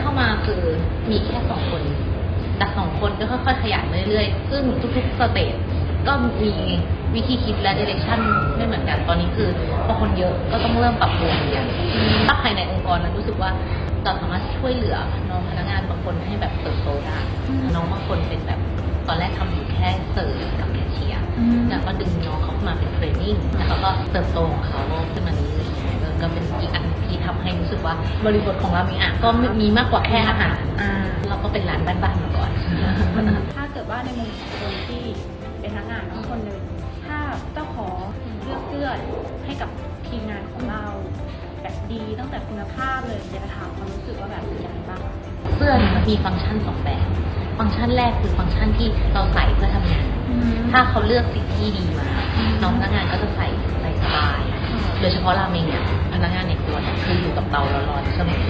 เข้ามาคือมีแค่สองคนแต่สองคนก็ค่อยๆขยายมาเรื่อยๆ ซึ่งทุกๆสเตจก็มีวิธีคิดและเดเรคชั่นไม่เหมือนกัน ตอนนี้คือพอคนเยอะก็ต้องเริ่มปรับตัวเหมือนกันถ้าภายในองค์กรนั้นรู้สึกว่าเราสามารถช่วยเหลือน้องพนักงานบางคนให้แบบเติบโตได้ น้องบางคนเป็นแบบตอนแรกทำอยู่แค่เสิร์ฟกับแคชเชียร์แล้วก็ดึงน้องเขามาเป็นเทรนนิ่งแล้วก็เติบโตของเขาขึ้นมาเรื่อยๆแล้ ว่าบริบทของราเมิงอะก็มีมากกว่าแค่อาหารอ่าเราก็เป็นร้านบ้านๆมาก่อน ถ้าเกิดว่าในมุมของคนที่เป็นพนักงานทั้งคนเลยถ้าเจ้าของเลือกเสื้อให้กับทีมงานของเราแบบดีตั้งแต่คุณภาพเลยอยากจะถามความรู้สึกว่าแบบเป็นยังไงบ้างเสื้อเนี่ยมันมีฟังก์ชันสองแบบ ฟังก์ชันแรกคือฟังก์ชันที่เราใส่เพื่อทำงาน ถ้าเขาเลือกสิ่งที่ดีมาน้องพนักงานก็จะใส่ใส่สบายโด ยเฉพาะราเมงเนี่ยพนักงานในครัวเนี่ยคืออยู่กับเตาร้อนๆเสมอ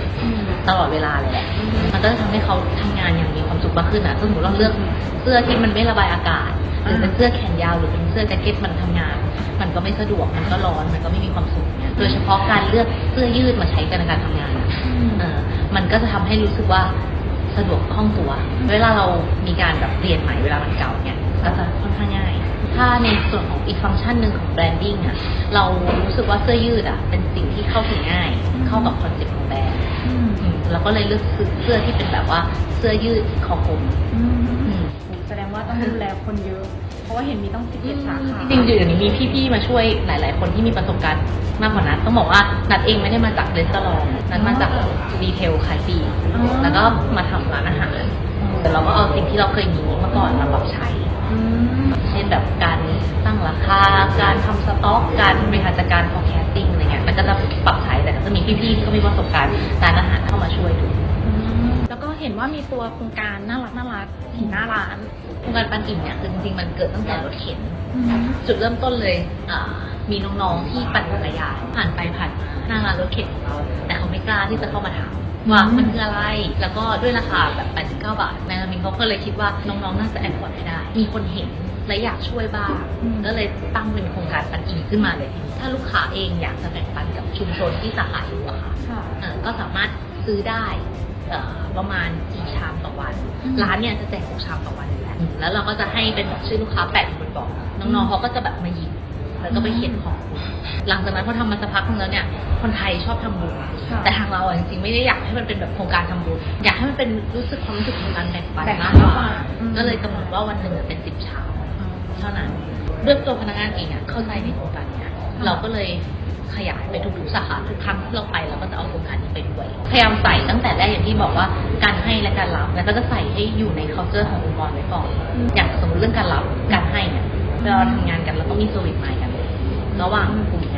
ตลอดเวลาเลยแหละมันก็จะทำให้เขาทำงานอย่างมีความสุขมากขึ้นอะสมมติเราเลือกเสื้อที่มันไม่ระบายอากาศหรือเป็นเสื้อแขนยาวหรือเป็นเสื้อแจ็คเก็ตมันทำงาน มันก็ไม่สะดวกมันก็ร้อนมันก็ไม่มีความสุขเนี่ยโดยเฉพาะการเลือกเสื้อยืดมาใช้กันในการทำงานอะเออมันก็จะทำให้รู้สึกว่าสะดวกคล่องตัว เวลาเรามีการแบบเปลี่ยนใหม่เวลามันเก่าเนี่ยก็จะค่อนข้างง่าย ถ้าในส่วนของอีกฟังก์ชันหนึ่งของแบรนดิ้งอะเรารู้สึกว่าเสื้อยืดอะเป็นสิ่งที่เข้าถึงง่าย เข้ากับคอนเซ็ปต์ของแบรนด์อืมเราก็เลยเลือกซื้อเสื้อที่เป็นแบบว่าเสื้อยืดคอกลมอืมแสดงว่าต้องดูแลคนเยอะ เพราะว่าเห็นมีต้องสิบเอ็ดสาขาจริงๆเดี๋ยวนี้มีพี่ๆมาช่วยหลาย ๆ คนที่มีประสบการณ์มากกว่านั้นต้องบอกว่านัดเองไม่ได้มาจากเรสตอรองนัดมาจากรีเทลขายปลีกแล้วก็มาทำร้านอาหารแต่เราก็เอาสิ่งที่เราเคยมีเมื่อก่อนมาปรับใช้อืม เช่นแบบการตั้งราคา การทำสต็อก การบริหารจัดการ forecasting อะไรเงี้ย มันก็จะปรับใช้แต่ก็จะมีพี่ๆที่เขามีประสบการณ์ร้านอาหารเข้ามาช่วยดูแล้วก็เห็นว่ามีตัวโครงการน่ารักน่ารักถึงหน้าร้านโครงการปันอิ่มเนี่ยคือจริงๆมันเกิดตั้งแต่รถเข็น จุดเริ่มต้นเลยอ่ามีน้องๆที่ปั่นจักรยานผ่านไปผ่านมาหน้าร้านรถเข็นของเรา แต่เขาไม่กล้าที่จะเข้ามาถาม ว่ามันคืออะไร แล้วก็ด้วยราคาแบบ 89 บาทแมนมินเขาก็เลยคิดว่าน้องๆ น่าจะแอดพอร์ตให้ได้ มีคนเห็นและอยากช่วยบ้างอืมก็เลยตั้งเป็นโครงการปันอิ่มขึ้นมาเลยทีนี้ถ้าลูกค้าเองอยากจะแบ่งปันกับชุมชนที่สาขาอยู่อะค่ะค่ะเอ่อก็สามารถซื้อได้เอ่อประมาณกี่ชามต่อวันอืมร้านเนี่ยจะแจกหกชามต่อวันอยู่แล้ว แล้วเราก็จะให้เป็นแบบชื่อลูกค้าแปะอยู่บนกล่องน้องๆเขาก็จะแบบมาหยิบ แล้วก็ไปเขียนของหลังจากนั้นพอทำมาสักพักนึงแล้วเนี่ย คนไทยชอบทำบุญค่ะแต่ทางเราอะจริงๆไม่ได้อยากให้มันเป็นแบบโครงการทำบุญอยากให้มันเป็นรู้สึกความรู้สึกของการแบ่งปันแบ่งปัมานกกว่ามากกว่าอืมก็เลยกำหนดว่าวันหนึ่งเป็นสิบชามเท่านั้นด้วยตัวพนักงานเองอะเข้าใจในโครงการเนี้ยเราก็เลยขยายไปทุกๆสาขาทุกครั้งที่เราไปเราก็จะเอาโครงการนี้ไปด้วยพยายามใส่ตั้งแต่แรกอย่างที่บอกว่าการให้และการรับแล้วก็จะใส่ให้อยู่ใน culture ขององค์กรไว้ก่อนอย่างสมมติเรื่องการรับการให้เนี่ยเวลาเราทำงานกันเราต้องมีสวิตไมล์กัน ระหว่างกลุ่มงาน